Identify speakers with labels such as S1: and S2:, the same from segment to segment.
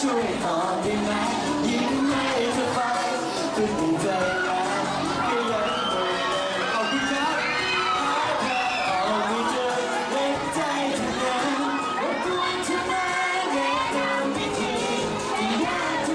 S1: ช่
S2: ว
S1: ยตอบได้ไหมยิ้มให้เธอไปก็ดีใจแล้วก็ยังไม่
S2: ขอบคุณครับ
S1: เอาไม่เจอเล็กใจเธอนั้นรบกวนเธอมาในตามวิธีที่ยากเท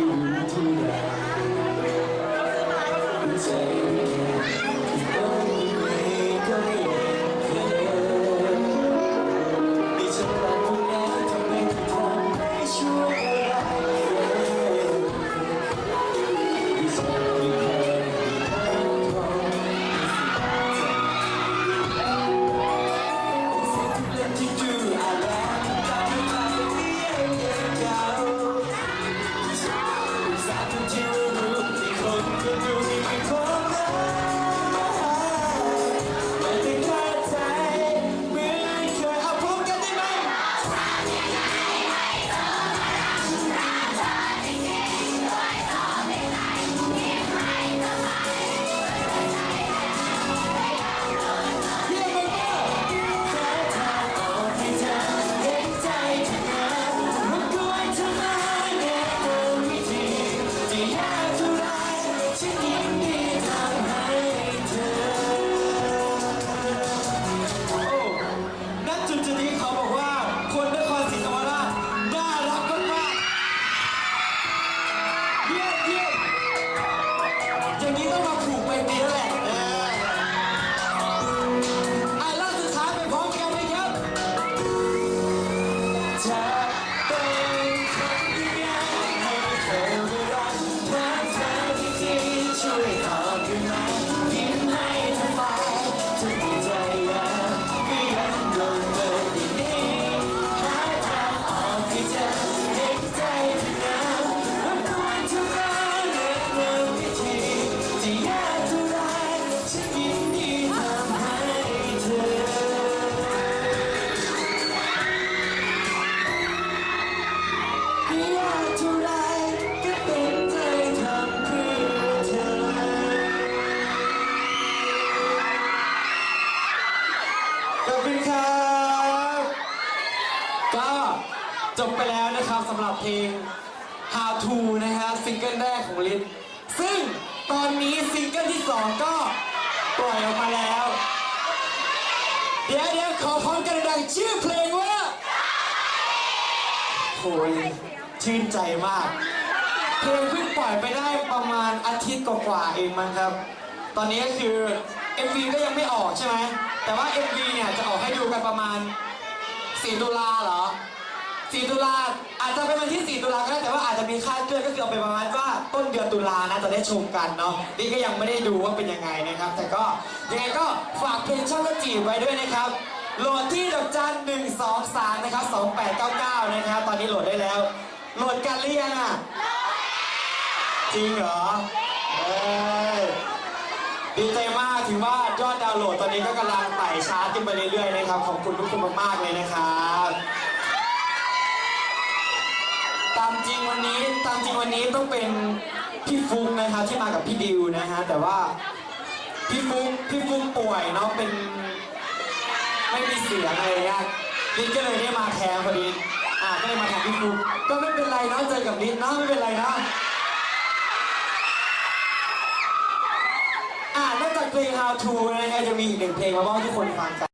S1: ่ ดิ จบไป
S2: แล้
S1: วนะ
S2: ครับสำหรับเพลง How to นะฮะซิงเกิลแรกของลิศซึ่งตอนนี้ซิงเกิลที่สองก็ปล่อยออกมาแล้ว เดี๋ยวเดี๋ยวขอพร้อมกันดังชื่อเพลงว่าโหยชื่นใจมาก เพลงเพิ่งปล่อยไปได้ประมาณอาทิตย์กว่าๆเองมั้งครับ ตอนนี้ก็คือ MV ก็ยังไม่ออกใช่ไหม แต่ว่า MV เนี่ยจะออกให้ดูกันประมาณ4ตุลาเหรอ 4 ตุลาอาจจะเป็นวันที่ 4 ตุลาก็ได้แต่ว่าอาจจะมีคาดเคลื่อนก็คือเอาไปประมาณว่าต้นเดือนตุลานะจะได้ชมกันเนาะนี่ก็ยังไม่ได้ดูว่าเป็นยังไงนะครับ แต่ก็ยังไงก็ฝากเพลงช่องกระจีบไว้ด้วยนะครับโหลดที่ดอกจันหนึ่งสองสามนะครับสองแปดเก้าเก้านะครับตอนนี้โหลดได้แล้ว โหลดกันหรือยังอะจริงเหรอเอ้ยดีใจมากถือว่ายอดดาวน์โหลดตอนนี้ก็กำลังไต่ชาร์ตขึ้นไปเรื่อยๆนะครับขอบคุณทุกคนมากๆเลยนะครับ ตามจริงวันนี้ตาม จริงวันนี้ต้องเป็นพี่ฟุกนะครับที่มากับพี่ดิวนะฮะแต่ว่าพี่ฟุกพี่ฟุกป่วยเนาะเป็นไม่มีเสียงอะไรเงี้ยลิศก็เลยได้มาแทนพอดีอ่าก็เลยมาแทนพี่ฟุกก็ไม่เป็นไรเนาะเจอกับลิศเนาะไม่เป็นไรเนาะอ่านอกจากเพลง How to นะฮะจะมีอีกหนึ่งเพลงมาบ้างทุกคนฟังกัน